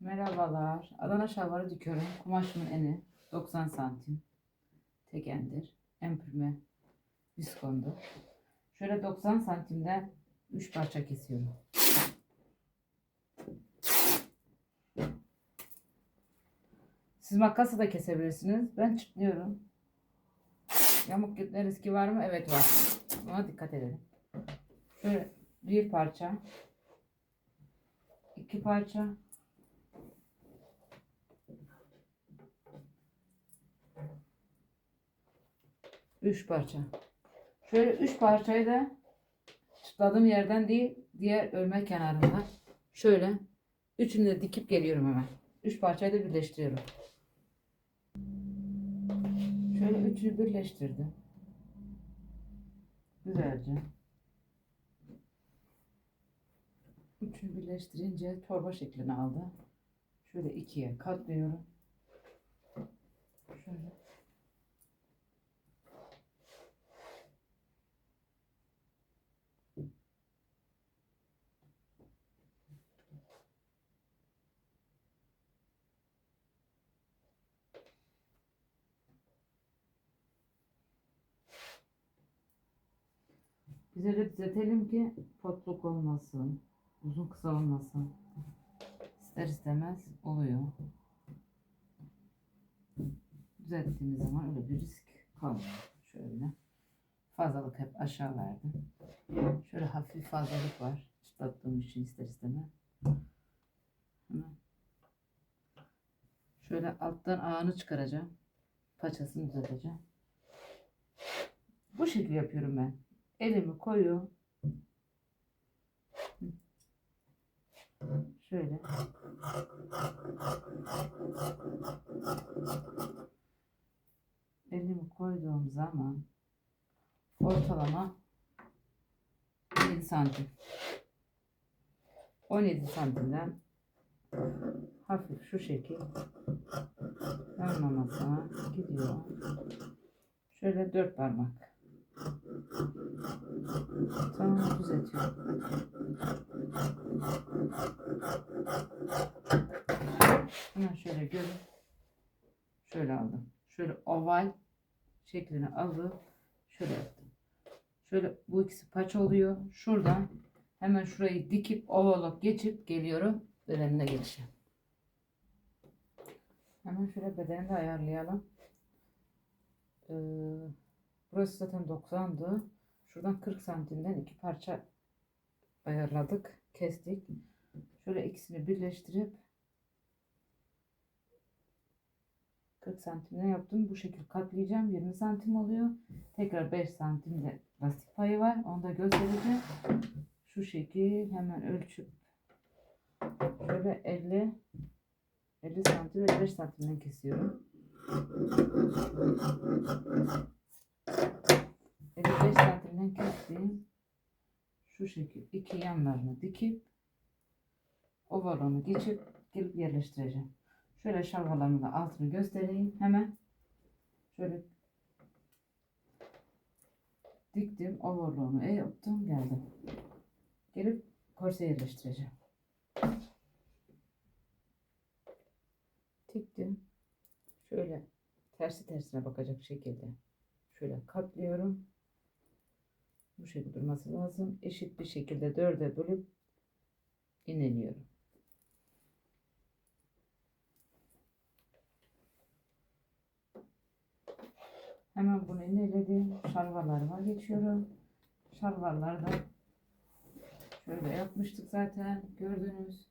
Merhabalar. Adana şalvarı dikiyorum. Kumaşımın eni 90 santim. Tek endir. Empürme viskondu. Şöyle 90 santimden 3 parça kesiyorum. Siz makasla da kesebilirsiniz. Ben çıtlıyorum. Yamuk gitme riski var mı? Evet var. Buna dikkat edelim. Şöyle bir parça. iki parça. Üç parça. Şöyle üç parçayı da çıtladığım yerden değil diğer örme kenarında şöyle üçünü de dikip geliyorum hemen. Üç parçayı da birleştiriyorum. Şöyle üçünü birleştirdim. Güzelce. Üçünü birleştirince torba şeklini aldı. Şöyle ikiye katlıyorum. Şöyle. Güzel düzeltelim ki potluk olmasın. Uzun kısa olmasın. İster istemez oluyor. Düzelttiğimiz zaman öyle bir risk kalmıyor. Şöyle. Fazlalık hep aşağı verdim. Şöyle hafif fazlalık var. Çıtlattığım için ister istemez. Şöyle alttan ağını çıkaracağım. Paçasını düzelteceğim. Bu şekilde yapıyorum ben. Elimi koyuyorum. Şöyle. Elimi koyduğum zaman ortalama 17 santim. 17 santimden hafif şu şekil ön gidiyor. Şöyle dört parmak. Tamam düzeltiyorum. Hemen şöyle görün. Şöyle aldım. Şöyle oval şeklini alıp şöyle yaptım. Şöyle bu ikisi paç oluyor. Şuradan hemen şurayı dikip ovalık geçip geliyorum. Bedenine gelişim. Hemen şöyle bedeni de ayarlayalım. Ee, burası zaten 90'dı. Şuradan 40 santimden iki parça ayarladık. Kestik. Şöyle ikisini birleştirip 40 santimden yaptım. Bu şekil katlayacağım. 20 santim oluyor. Tekrar 5 santim de lastik payı var. Onu da göstereceğim. Şu şekil hemen ölçüp şöyle 50 50 santim ve 5 santimden kesiyorum. 55 santimden kestiğim şu şekil iki yanlarını dikip ovalonu geçip gelip yerleştireceğim. Şöyle şalvarlarımın da altını göstereyim hemen. Şöyle diktim ovalonu e yaptım geldim. Gelip korse yerleştireceğim. Diktim. Şöyle tersi tersine bakacak şekilde şöyle katlıyorum. Bu şekilde durması lazım. Eşit bir şekilde dörde bölüp ineliyorum. Hemen bunu ineledim. Şalvarlarıma geçiyorum. Şalvarlarda şöyle yapmıştık zaten. Gördünüz.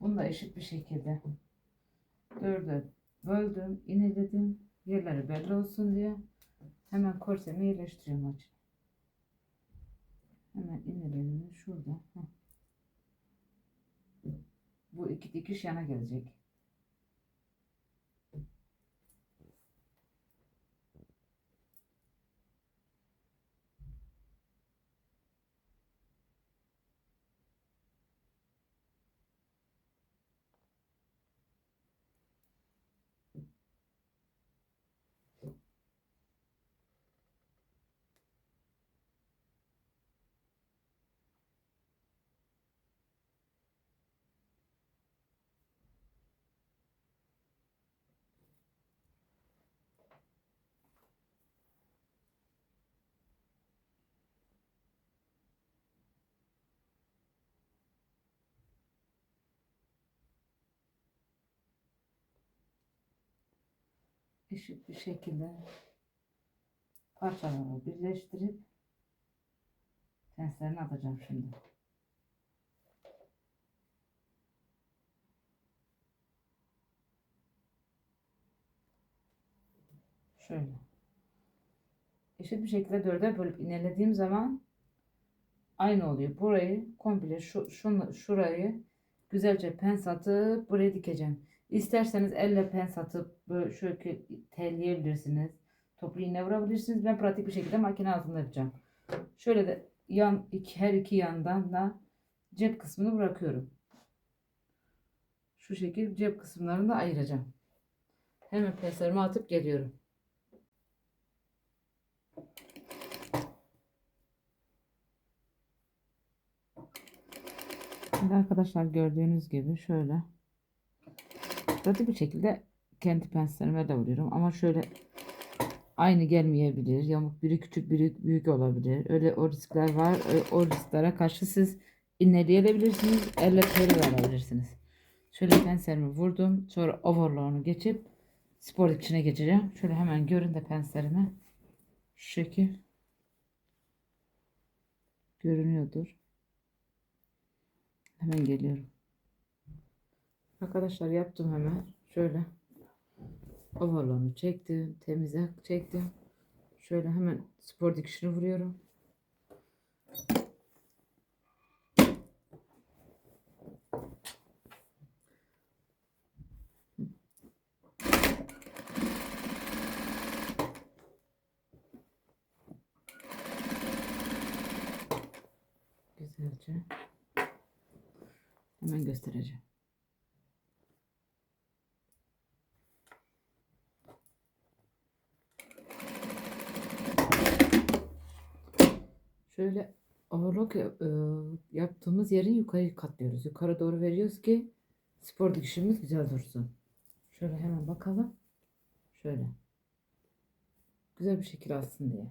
Bunu da eşit bir şekilde dörde böldüm, ineledim. Yerleri belli olsun diye hemen korsemi yerleştiriyorum açın. Hemen inelerini şurada. Bu iki dikiş yana gelecek. Eşit bir şekilde parçaları birleştirip tenslerini atacağım şimdi. Şöyle. Eşit bir şekilde dörde bölüp iğnelediğim zaman aynı oluyor. Burayı komple şu, şunu, şurayı güzelce pens atıp buraya dikeceğim. İsterseniz elle pens atıp böyle şöyle telleyebilirsiniz. Toplu iğne vurabilirsiniz. Ben pratik bir şekilde makine altında yapacağım. Şöyle de yan iki, her iki yandan da cep kısmını bırakıyorum. Şu şekil cep kısımlarını da ayıracağım. Hemen penslerimi atıp geliyorum. Şimdi arkadaşlar gördüğünüz gibi şöyle pratik bir şekilde kendi penslerime de vuruyorum ama şöyle aynı gelmeyebilir. Yamuk biri küçük biri büyük olabilir. Öyle o riskler var. O risklere karşı siz inleyebilirsiniz. Elle peri de alabilirsiniz. Şöyle penslerimi vurdum. Sonra overlock'unu geçip spor içine geçeceğim. Şöyle hemen görün de penslerimi. Şu şekil. Görünüyordur. Hemen geliyorum. Arkadaşlar yaptım hemen. Şöyle. Overlock'unu çektim. Temize çektim. Şöyle hemen spor dikişini vuruyorum. Güzelce. Hemen göstereceğim. Şöyle overlock e, yaptığımız yerin yukarı katlıyoruz. Yukarı doğru veriyoruz ki spor dikişimiz güzel dursun. Şöyle hemen bakalım. Şöyle. Güzel bir şekil alsın diye.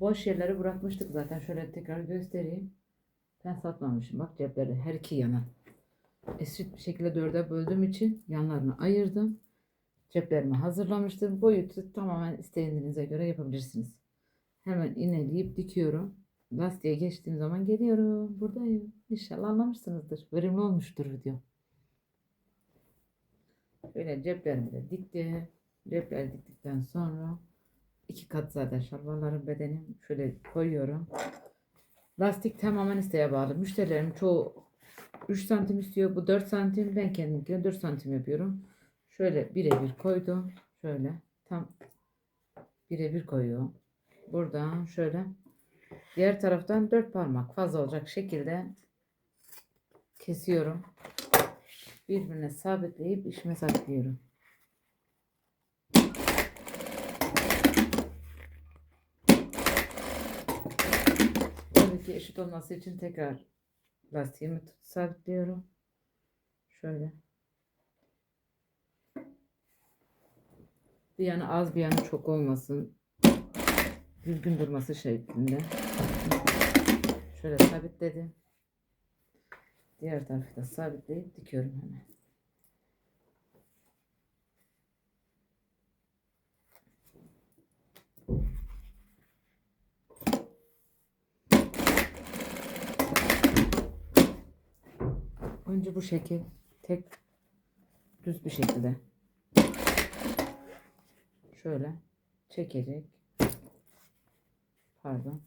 Boş yerleri bırakmıştık zaten. Şöyle tekrar göstereyim. Ben satmamışım. Bak cepleri her iki yana. Eşit bir şekilde dörde böldüğüm için yanlarını ayırdım. Ceplerimi hazırlamıştım. Boyutu tamamen istediğinize göre yapabilirsiniz. Hemen ineleyip dikiyorum. Lastiğe geçtiğim zaman geliyorum. Buradayım. İnşallah anlamışsınızdır. Verimli olmuştur video. Böyle ceplerimi de diktim. Cepleri diktikten sonra iki kat zaten şalvarların bedeni şöyle koyuyorum. Lastik tamamen isteğe bağlı. Müşterilerim çoğu 3 santim istiyor. Bu 4 santim. Ben kendimkine 4 santim yapıyorum. Şöyle birebir koydum. Şöyle tam birebir koyuyorum. Buradan şöyle diğer taraftan 4 parmak fazla olacak şekilde kesiyorum. Birbirine sabitleyip işime saklıyorum. Tabii ki eşit olması için tekrar lastiğimi sabitliyorum. Şöyle. Bir yanı az bir yanı çok olmasın. Düzgün durması şeklinde. Şöyle sabitledim. Diğer tarafı da sabitleyip dikiyorum hemen. Önce bu şekil tek düz bir şekilde şöyle çekecek. Pardon.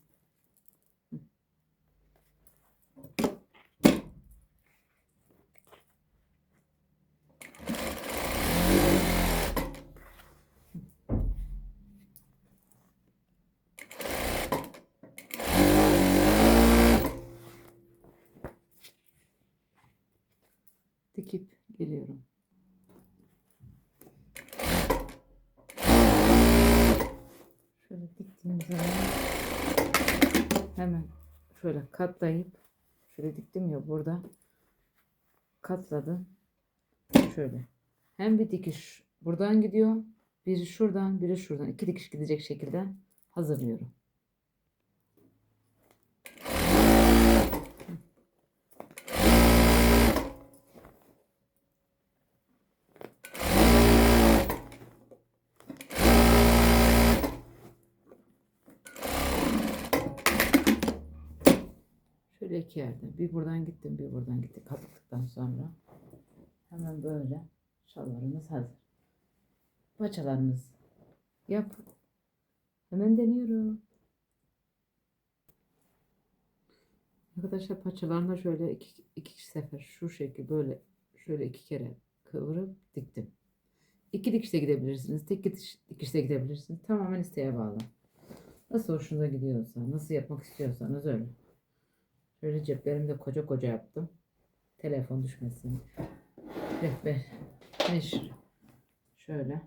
Dikip geliyorum. Hemen şöyle katlayıp şöyle diktim ya burada katladım. Şöyle. Hem bir dikiş buradan gidiyor. Biri şuradan, biri şuradan. iki dikiş gidecek şekilde hazırlıyorum. Şöyle iki yerden. Bir buradan gittim, bir buradan gittik. Katladıktan sonra hemen böyle şalvarımız hazır. Paçalarımız yap. Hemen deniyorum. Arkadaşlar paçalarına şöyle iki, iki sefer şu şekil böyle şöyle iki kere kıvırıp diktim. İki dikişte gidebilirsiniz. Tek dikiş, dikişte gidebilirsiniz. Tamamen isteğe bağlı. Nasıl hoşunuza gidiyorsa, nasıl yapmak istiyorsanız öyle. Şöyle ceplerimi de koca koca yaptım. Telefon düşmesin. Rehber. Beş. Şöyle.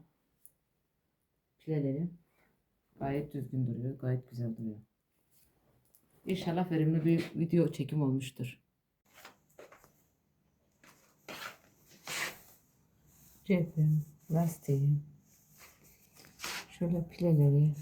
Pilelerim gayet düzgün duruyor. Gayet güzel duruyor. İnşallah verimli bir video çekim olmuştur. Cebim, lastiğim. Şöyle pileleri